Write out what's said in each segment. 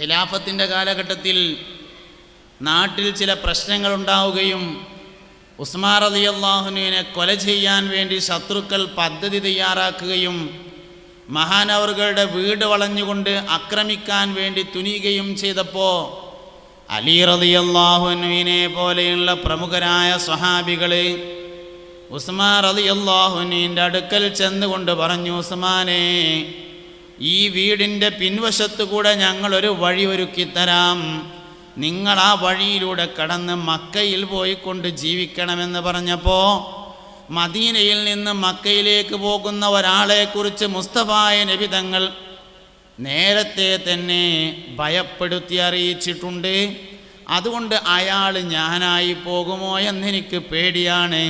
ഖിലാഫത്തിന്റെ കാലഘട്ടത്തിൽ നാട്ടിൽ ചില പ്രശ്നങ്ങൾ ഉണ്ടാവുകയും ഉസ്മാർ അലി അള്ളാഹുനുവിനെ കൊല ചെയ്യാൻ വേണ്ടി ശത്രുക്കൾ പദ്ധതി തയ്യാറാക്കുകയും മഹാനവറുകളുടെ വീട് വളഞ്ഞുകൊണ്ട് ആക്രമിക്കാൻ വേണ്ടി തുനിയുകയും ചെയ്തപ്പോൾ അലി റലി അള്ളാഹുനുവിനെ പോലെയുള്ള പ്രമുഖരായ സ്വഹാബികൾ ഉസ്മാർ അലി അള്ളാഹുനുവിന്റെ അടുക്കൽ ചെന്നുകൊണ്ട് പറഞ്ഞു ഉസ്മാനെ ഈ വീടിന്റെ പിൻവശത്തു കൂടെ ഞങ്ങളൊരു വഴി ഒരുക്കിത്തരാം നിങ്ങൾ ആ വഴിയിലൂടെ കടന്ന് മക്കയിൽ പോയിക്കൊണ്ട് ജീവിക്കണമെന്ന് പറഞ്ഞപ്പോൾ മദീനയിൽ നിന്ന് മക്കയിലേക്ക് പോകുന്ന ഒരാളെക്കുറിച്ച് മുസ്തഫായ നബി തങ്ങൾ നേരത്തെ തന്നെ ഭയപ്പെടുത്തി അറിയിച്ചിട്ടുണ്ട്. അതുകൊണ്ട് അയാൾ ഞാനായി പോകുമോ എന്നെനിക്ക് പേടിയാണ്.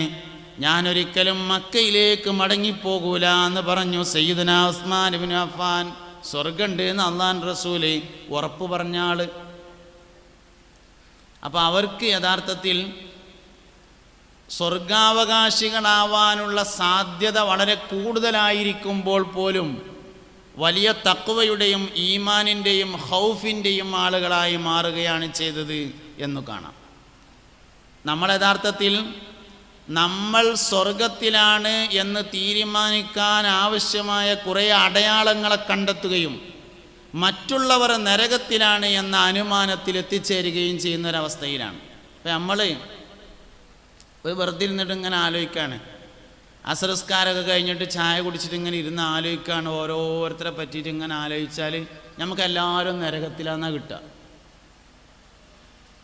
ഞാനൊരിക്കലും മക്കയിലേക്ക് മടങ്ങിപ്പോകൂല എന്ന് പറഞ്ഞു സയ്യിദുന ഉസ്മാൻ ഇബ്നു അഫ്ഫാൻ. സ്വർഗമുണ്ട് എന്ന് അള്ളാൻ റസൂൽ ഉറപ്പ് പറഞ്ഞ ആൾ. അപ്പോൾ അവർക്ക് യഥാർത്ഥത്തിൽ സ്വർഗാവകാശികളാവാനുള്ള സാധ്യത വളരെ കൂടുതലായിരിക്കുമ്പോൾ പോലും വലിയ തക്വയുടെയും ഈമാനിന്റെയും ഹൗഫിന്റെയും ആളുകളായി മാറുകയാണ് ചെയ്തത് എന്ന് കാണാം. നമ്മൾ യഥാർത്ഥത്തിൽ നമ്മൾ സ്വർഗത്തിലാണ് എന്ന് തീരുമാനിക്കാൻ ആവശ്യമായ കുറേ അടയാളങ്ങളെ കണ്ടെത്തുകയും മറ്റുള്ളവർ നരകത്തിലാണ് എന്ന അനുമാനത്തിൽ എത്തിച്ചേരുകയും ചെയ്യുന്ന ഒരവസ്ഥയിലാണ് അപ്പം നമ്മൾ ഒരു വെറുതെ ഇരുന്നിട്ട് ഇങ്ങനെ ആലോചിക്കുകയാണ് അസംസ്കാരമൊക്കെ കഴിഞ്ഞിട്ട് ചായ കുടിച്ചിട്ട് ഇങ്ങനെ ഇരുന്ന് ആലോചിക്കുകയാണ് ഓരോരുത്തരെ പറ്റിയിട്ട് ഇങ്ങനെ ആലോചിച്ചാൽ നമുക്ക് എല്ലാവരും നരകത്തിലാന്നാണ് കിട്ടുക.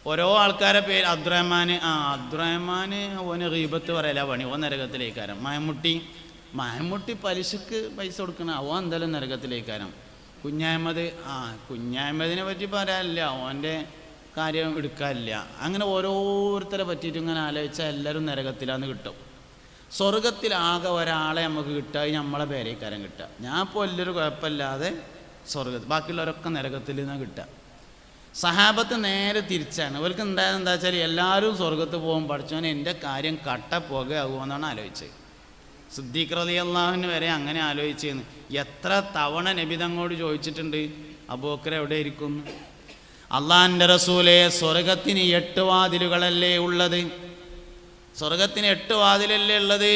ഓരോ ആൾക്കാരെ പേര് അബ്ദുറഹ്മാൻ ആ അബ്ദുറഹ്മാൻ ഓന് റീബത്ത് പറയല പണി. ഓൻ നരകത്തിലേക്കാരം. മയമുട്ടി മയമുട്ടി പലിശക്ക് പൈസ കൊടുക്കണ ഓൻ എന്തായാലും നരകത്തിലേക്കാരം. കുഞ്ഞായ്മത് ആ കുഞ്ഞായ്മതിനെ പറ്റി പറയാനില്ല. ഓന്റെ കാര്യം എടുക്കാനില്ല. അങ്ങനെ ഓരോരുത്തരെ പറ്റിയിട്ട് ഇങ്ങനെ ആലോചിച്ചാൽ എല്ലാവരും നരകത്തിലാന്ന് കിട്ടും. സ്വർഗത്തിലാകെ ഒരാളെ നമുക്ക് കിട്ടുക. നമ്മളെ പേരേക്കാരം കിട്ടുക. ഞാൻ ഇപ്പോൾ വലിയൊരു കുഴപ്പമില്ലാതെ സ്വർഗത്തിൽ ബാക്കിയുള്ളവരൊക്കെ നരകത്തിൽ നിന്നാണ് കിട്ടുക. സഹാബത്ത് നേരെ തിരിച്ചാണ്. അവർക്ക് ഉണ്ടായത് എന്താ വെച്ചാൽ എല്ലാവരും സ്വർഗത്ത് പോകും പഠിച്ചവന് എന്റെ കാര്യം കട്ട പുകയാകുമെന്നാണ് ആലോചിച്ചത്. സിദ്ദീഖ് അള്ളാഹുവിന് വരെ അങ്ങനെ ആലോചിച്ചെന്ന്. എത്ര തവണ നബിതങ്ങോട് ചോദിച്ചിട്ടുണ്ട് അബൂക്കർ എവിടെ ഇരിക്കുന്നു അള്ളാഹിന്റെ റസൂലെ സ്വർഗത്തിന് എട്ട് വാതിലുകളല്ലേ ഉള്ളത്? സ്വർഗത്തിന് എട്ട് വാതിലല്ലേ ഉള്ളത്?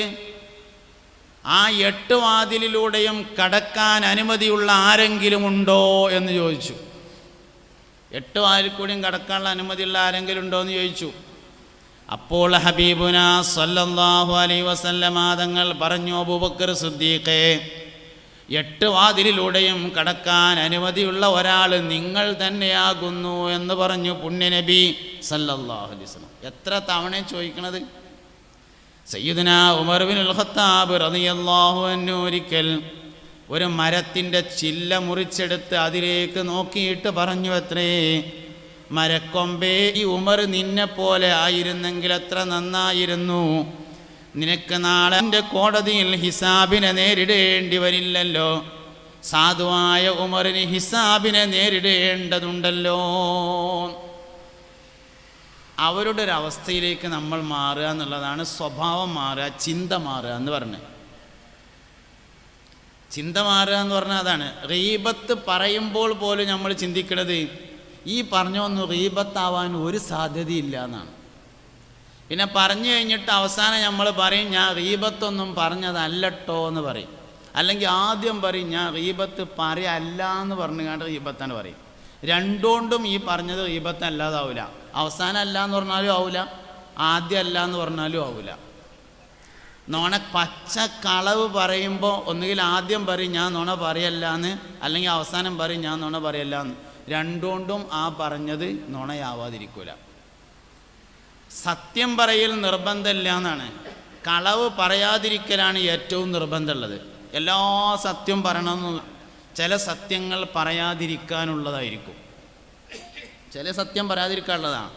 ആ എട്ട് വാതിലിലൂടെയും കടക്കാൻ അനുമതിയുള്ള ആരെങ്കിലും ഉണ്ടോ എന്ന് ചോദിച്ചു. എട്ട് വാതിൽ കൂടിയും കടക്കാനുള്ള അനുമതിയുള്ള ആരെങ്കിലും ഉണ്ടോ എന്ന് ചോദിച്ചു. അപ്പോൾ ഹബീബുന സല്ലല്ലാഹു അലൈ വസല്ലമാതങ്ങൾ പറഞ്ഞു അബൂബക്കർ സിദ്ദീഖേ എട്ട് വാതിലിലൂടെയും കടക്കാൻ അനുമതിയുള്ള ഒരാൾ നിങ്ങൾ തന്നെയാകുന്നു എന്ന് പറഞ്ഞു പുണ്യനബി സല്ലല്ലാഹു അലൈഹി വസല്ലം. എത്ര തവണ ചോദിക്കണത്? സയ്യിദുന ഉമർ ബിൻ ഖത്താബ് റളിയല്ലാഹു അൻഹു ഒരിക്കൽ ഒരു മരത്തിന്റെ ചില്ല മുറിച്ചെടുത്ത് അതിലേക്ക് നോക്കിയിട്ട് പറഞ്ഞു അത്രേ മരക്കൊമ്പേ ഈ ഉമർ നിന്നെ പോലെ ആയിരുന്നെങ്കിൽ അത്ര നന്നായിരുന്നു. നിനക്ക് നാളെ എന്റെ കോടതിയിൽ ഹിസാബിനെ നേരിടേണ്ടി വരില്ലല്ലോ. സാധുവായ ഉമറിന് ഹിസാബിനെ നേരിടേണ്ടതുണ്ടല്ലോ. അവരുടെ ഒരു അവസ്ഥയിലേക്ക് നമ്മൾ മാറുക എന്നുള്ളതാണ് സ്വഭാവം മാറുക ചിന്ത മാറുക എന്ന് പറഞ്ഞത് ചിന്ത മാറുക എന്ന് പറഞ്ഞാൽ അതാണ്. റീബത്ത് പറയുമ്പോൾ പോലും നമ്മൾ ചിന്തിക്കുന്നത് ഈ പറഞ്ഞൊന്നും റീബത്താവാൻ ഒരു സാധ്യതയില്ല എന്നാണ്. പിന്നെ പറഞ്ഞു കഴിഞ്ഞിട്ട് അവസാനം നമ്മൾ പറയും ഞാൻ റീബത്തൊന്നും പറഞ്ഞതല്ലട്ടോ എന്ന് പറയും. അല്ലെങ്കിൽ ആദ്യം പറയും ഞാൻ റീബത്ത് പറയല്ല എന്ന് പറഞ്ഞു കണ്ട് റീബത്താണ് പറയും. രണ്ടുകൊണ്ടും ഈ പറഞ്ഞത് റീബത്ത് അല്ലാതാവില്ല അവസാനം അല്ല എന്ന് പറഞ്ഞാലും ആവില്ല ആദ്യം അല്ല എന്ന് പറഞ്ഞാലും ആവില്ല നോണ പച്ച കളവ് പറയുമ്പോൾ ഒന്നുകിൽ ആദ്യം പറയും ഞാൻ നോണ പറയല്ല എന്ന് അല്ലെങ്കിൽ അവസാനം പറയും ഞാൻ നോണ പറയല്ല എന്ന് രണ്ടുകൊണ്ടും ആ പറഞ്ഞത് നുണയാവാതിരിക്കൂല. സത്യം പറയൽ നിർബന്ധമില്ല എന്നാണ് കളവ് പറയാതിരിക്കലാണ് ഏറ്റവും നിർബന്ധമുള്ളത്. എല്ലാ സത്യം പറയണമെന്ന് ചില സത്യങ്ങൾ പറയാതിരിക്കാനുള്ളതായിരിക്കും. ചില സത്യം പറയാതിരിക്കാനുള്ളതാണ്.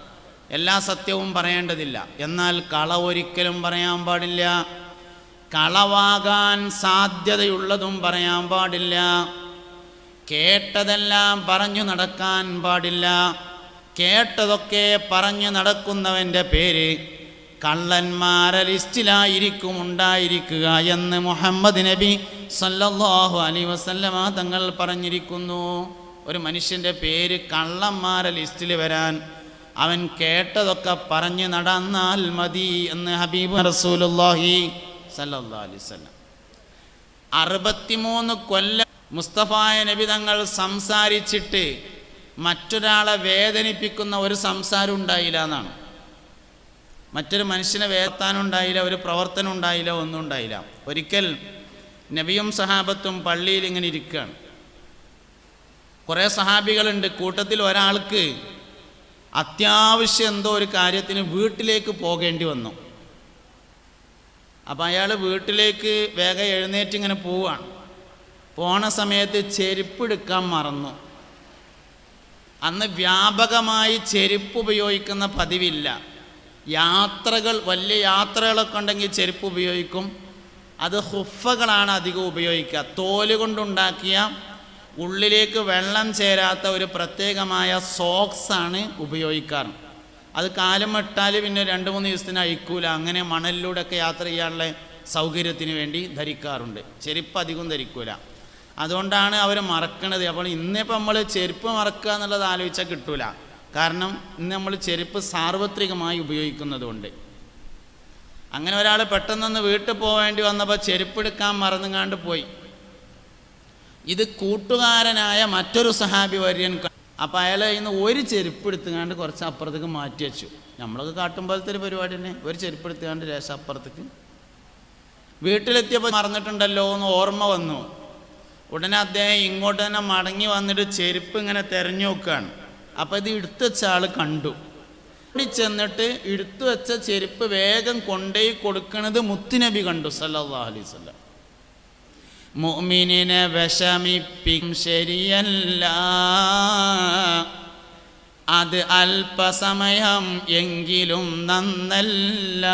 എല്ലാ സത്യവും പറയേണ്ടതില്ല. എന്നാൽ കള ഒരിക്കലും പറയാൻ പാടില്ല. കളവാകാൻ സാധ്യതയുള്ളതും പറയാൻ പാടില്ല. കേട്ടതെല്ലാം പറഞ്ഞു നടക്കാൻ പാടില്ല. കേട്ടതൊക്കെ പറഞ്ഞു നടക്കുന്നവന്റെ പേര് കള്ളന്മാരെ ലിസ്റ്റിലായിരിക്കും ഉണ്ടായിരിക്കുക എന്ന് മുഹമ്മദ് നബി സല്ലല്ലാഹു അലി വസല്ലമ തങ്ങൾ പറഞ്ഞിരിക്കുന്നു. ഒരു മനുഷ്യന്റെ പേര് കള്ളന്മാരെ ലിസ്റ്റിൽ വരാൻ അവൻ കേട്ടതൊക്കെ പറഞ്ഞു നടന്നാൽ മതി എന്ന് ഹബീബ് അലൈഹി വസല്ലം. അറുപത്തിമൂന്ന് കൊല്ലം മുസ്തഫായ നബി തങ്ങൾ സംസാരിച്ചിട്ട് മറ്റൊരാളെ വേദനിപ്പിക്കുന്ന ഒരു സംസാരം ഉണ്ടായില്ല എന്നാണ്. മറ്റൊരു മനുഷ്യനെ വേർത്താനുണ്ടായില്ല ഒരു പ്രവർത്തനം ഉണ്ടായില്ല ഒന്നും ഉണ്ടായില്ല. ഒരിക്കൽ നബിയും സഹാബത്തും പള്ളിയിൽ ഇങ്ങനെ ഇരിക്കുകയാണ്. കുറേ സഹാബികളുണ്ട്. കൂട്ടത്തിൽ ഒരാൾക്ക് അത്യാവശ്യം എന്തോ ഒരു കാര്യത്തിന് വീട്ടിലേക്ക് പോകേണ്ടി വന്നു. അപ്പം അയാൾ വീട്ടിലേക്ക് വേഗം എഴുന്നേറ്റ് ഇങ്ങനെ പോവാണ്. പോണ സമയത്ത് ചെരുപ്പ് എടുക്കാൻ മറന്നു. അന്ന് വ്യാപകമായി ചെരുപ്പ് ഉപയോഗിക്കുന്ന പതിവില്ല. യാത്രകൾ വലിയ യാത്രകളൊക്കെ ഉണ്ടെങ്കിൽ ചെരുപ്പ് ഉപയോഗിക്കും. അത് ഹുഫകളാണ് അധികം ഉപയോഗിക്കുക. തോൽ കൊണ്ടുണ്ടാക്കിയ ഉള്ളിലേക്ക് വെള്ളം ചേരാത്ത ഒരു പ്രത്യേകമായ സോക്സാണ് ഉപയോഗിക്കാറ്. അത് കാലം ഇട്ടാൽ പിന്നെ രണ്ട് മൂന്ന് ദിവസത്തിന് അയക്കൂല അങ്ങനെ മണലിലൂടെയൊക്കെ യാത്ര ചെയ്യാനുള്ള സൗകര്യത്തിന് വേണ്ടി ധരിക്കാറുണ്ട്. ചെരുപ്പ് അധികം ധരിക്കൂല. അതുകൊണ്ടാണ് അവർ മറക്കണത്. അപ്പോൾ ഇന്നിപ്പോൾ നമ്മൾ ചെരുപ്പ് മറക്കുക എന്നുള്ളത് ആലോചിച്ചാൽ കിട്ടൂല. കാരണം ഇന്ന് നമ്മൾ ചെരുപ്പ് സാർവത്രികമായി ഉപയോഗിക്കുന്നതുകൊണ്ട് അങ്ങനെ ഒരാൾ പെട്ടെന്നൊന്ന് വീട്ടിൽ പോവേണ്ടി വന്നപ്പോൾ ചെരുപ്പ് എടുക്കാൻ മറന്നുങ്ങാണ്ട് പോയി. ഇത് കൂട്ടുകാരനായ മറ്റൊരു സഹാബി വര്യൻ അപ്പം അയാൾ ഇന്ന് ഒരു ചെരുപ്പ് എടുത്തുകൊണ്ട് കുറച്ച് അപ്പുറത്തേക്ക് മാറ്റി വെച്ചു. നമ്മളൊക്കെ കാട്ടുമ്പോഴത്തെ ഒരു പരിപാടി തന്നെ. ഒരു ചെരുപ്പ് എടുത്തുകൊണ്ട് രേഷം അപ്പുറത്തേക്ക്. വീട്ടിലെത്തിയപ്പോൾ മറന്നിട്ടുണ്ടല്ലോ എന്ന് ഓർമ്മ വന്നു. ഉടനെ അദ്ദേഹം ഇങ്ങോട്ട് തന്നെ മടങ്ങി വന്നിട്ട് ചെരുപ്പ് ഇങ്ങനെ തെരഞ്ഞു നോക്കുകയാണ് അപ്പോൾ ഇത് എടുത്തു വെച്ച ആൾ കണ്ടു. ഓടി ചെന്നിട്ട് എടുത്തു വെച്ച ചെരുപ്പ് വേഗം കൊണ്ടുപോയി കൊടുക്കണത് മുത്തുനബി കണ്ടു സല്ലാ അലൈഹി വസല്ലം. മുഅ്മിനിനെ വിഷമിപ്പിക്കും ശരിയല്ല. അത് അല്പസമയം എങ്കിലും നന്നല്ല.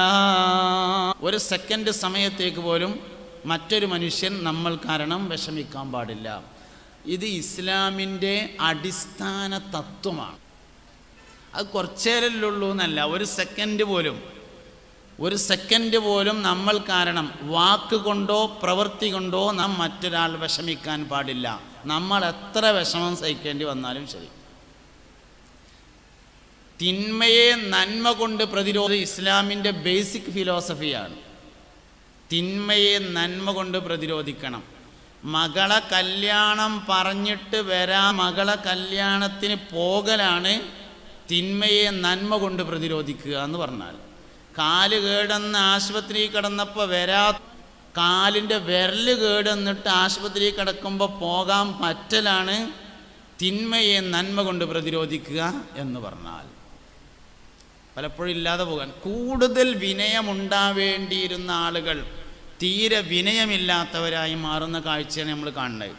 ഒരു സെക്കൻഡ് സമയത്തേക്ക് പോലും മറ്റൊരു മനുഷ്യൻ നമ്മൾ കാരണം വിഷമിക്കാൻ പാടില്ല. ഇത് ഇസ്ലാമിന്റെ അടിസ്ഥാന തത്വമാണ്. അത് കുറച്ചേരല്ലുള്ളൂ എന്നല്ല ഒരു സെക്കൻഡ് പോലും ഒരു സെക്കൻഡ് പോലും നമ്മൾ കാരണം വാക്കുകൊണ്ടോ പ്രവൃത്തി കൊണ്ടോ നാം മറ്റൊരാൾ വിഷമിക്കാൻ പാടില്ല. നമ്മൾ എത്ര വിഷമം സഹിക്കേണ്ടി വന്നാലും ശരി. തിന്മയെ നന്മ കൊണ്ട് പ്രതിരോധ ഇസ്ലാമിന്റെ ബേസിക് ഫിലോസഫിയാണ് തിന്മയെ നന്മ കൊണ്ട് പ്രതിരോധിക്കണം. മകളെ കല്യാണം പറഞ്ഞിട്ട് വരാ മകളെ കല്യാണത്തിന് പോകലാണ് തിന്മയെ നന്മ കൊണ്ട് പ്രതിരോധിക്കുക എന്ന് പറഞ്ഞാൽ. കാൽ കേടെന്ന് ആശുപത്രി കിടന്നപ്പോൾ വരാ കാലിന്റെ വിരൽ കേടെന്നിട്ട് ആശുപത്രി കിടക്കുമ്പോൾ പോകാൻ പറ്റലാണ് തിന്മയെ നന്മ കൊണ്ട് പ്രതിരോധിക്കുക എന്ന് പറഞ്ഞാൽ. പലപ്പോഴും ഇല്ലാതെ പോകാൻ. കൂടുതൽ വിനയമുണ്ടാവേണ്ടിയിരുന്ന ആളുകൾ തീരെ വിനയമില്ലാത്തവരായി മാറുന്ന കാഴ്ചയാണ് നമ്മൾ കാണുന്നത്.